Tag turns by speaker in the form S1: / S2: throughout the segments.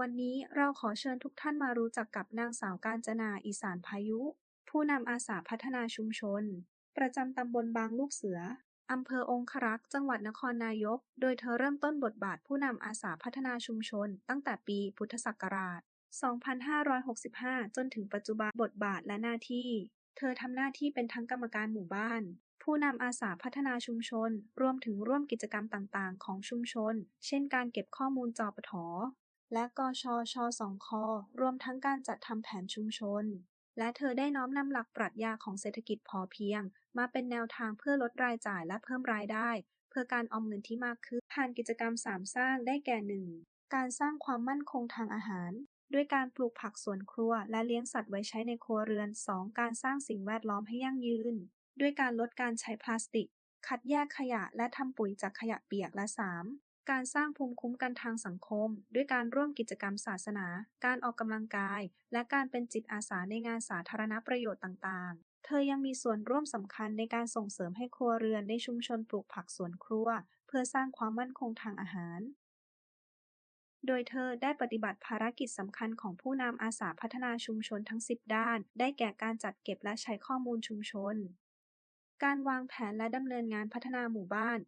S1: วันนี้เราขอเชิญทุกท่านมารู้จักกับนางสาวกาญจนา อีสานพายุ ผู้นำอาสาพัฒนาชุมชน ประจำตำบลบางลูกเสืออำเภอองครักษ์ จังหวัดนครนายก โดยเธอเริ่มต้นบทบาทผู้นำอาสาพัฒนาชุมชน ตั้งแต่ปีพุทธศักราช 2565 จนถึงปัจจุบันบทบาทและหน้าที่ เธอทำหน้าที่เป็นทั้งกรรมการหมู่บ้าน ผู้นำอาสาพัฒนาชุมชน รวมถึงร่วมกิจกรรมต่างๆ ของชุมชน เช่นการเก็บข้อมูลจอปท และกชชสองครวมทั้งการจัดทำแผนชุมชน และเธอได้น้อมนำหลักปรัชญาของเศรษฐกิจพอเพียง มาเป็นแนวทางเพื่อลดรายจ่ายและเพิ่มรายได้ เพื่อการออมเงินที่มากขึ้น ผ่านกิจกรรมสามสร้างได้แก่ 1. การสร้างความมั่นคงทางอาหาร ด้วยการปลูกผักสวนครัว และเลี้ยงสัตว์ไว้ใช้ในครัวเรือน 2. การสร้างสิ่งแวดล้อมให้ยั่งยืน ด้วยการลดการใช้พลาสติก คัดแยกขยะและทำปุ๋ยจากขยะเปียกและ 3. การสร้างภูมิคุ้มกันทางสังคม ด้วยการร่วมกิจกรรมศาสนา การออกกำลังกาย และการเป็นจิตอาสาในงานสาธารณประโยชน์ต่างๆเธอยังมีส่วนร่วมสำคัญในการส่งเสริมให้ครัวเรือนในชุมชนปลูกผักสวนครัว เพื่อสร้างความมั่นคงทางอาหาร โดยเธอได้ปฏิบัติภารกิจสำคัญของผู้นำอาสาพัฒนาชุมชนทั้ง 10 ด้าน ได้แก่การจัดเก็บและใช้ข้อมูลชุมชน การวางแผนและดำเนินงานพัฒนาหมู่บ้าน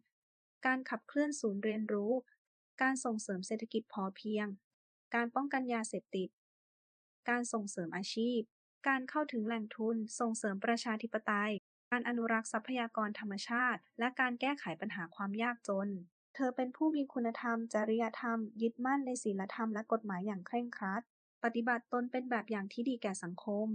S1: การขับเคลื่อนศูนย์เรียนรู้ การส่งเสริมเศรษฐกิจพอเพียง การป้องกันยาเสพติด การส่งเสริมอาชีพ การเข้าถึงแหล่งทุน ส่งเสริมประชาธิปไตย การอนุรักษ์ทรัพยากรธรรมชาติ และการแก้ไขปัญหาความยากจน เธอเป็นผู้มีคุณธรรม จริยธรรม ยึดมั่นในศีลธรรมและกฎหมายอย่างเคร่งครัด ปฏิบัติตนเป็นแบบอย่างที่ดีแก่สังคม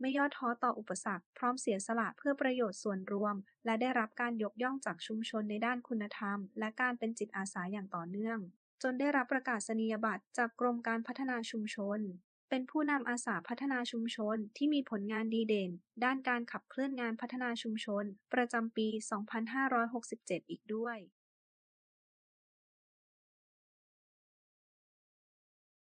S1: ไม่ย่อท้อต่ออุปสรรค พร้อมเสียสละเพื่อประโยชน์ส่วนรวม และได้รับการยกย่องจากชุมชนในด้านคุณธรรม และการเป็นจิตอาสาอย่างต่อเนื่อง จนได้รับประกาศนียบัตรจากกรมการพัฒนาชุมชน เป็นผู้นำอาสาพัฒนาชุมชนที่มีผลงานดีเด่น ด้านการขับเคลื่อนงานพัฒนาชุมชน ประจำปี 2567 อีกด้วย